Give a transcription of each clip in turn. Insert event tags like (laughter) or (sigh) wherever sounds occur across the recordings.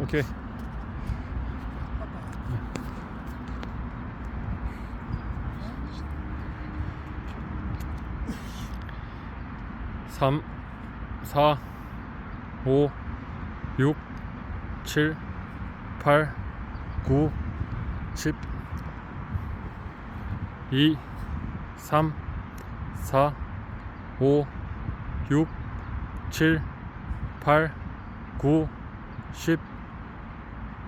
오케이. 삼, 사, 오, 육, 칠, 팔, 구, 십, 이, 삼, 사, 오, 육, 칠, 팔, 구, 십,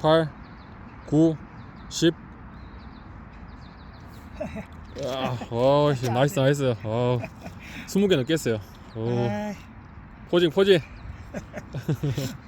팔, 구, 십. 아, 와, 씨, 나이스, 나이스. 아, 스무 개 넘겠어요. 오, 포징, 포징. (laughs)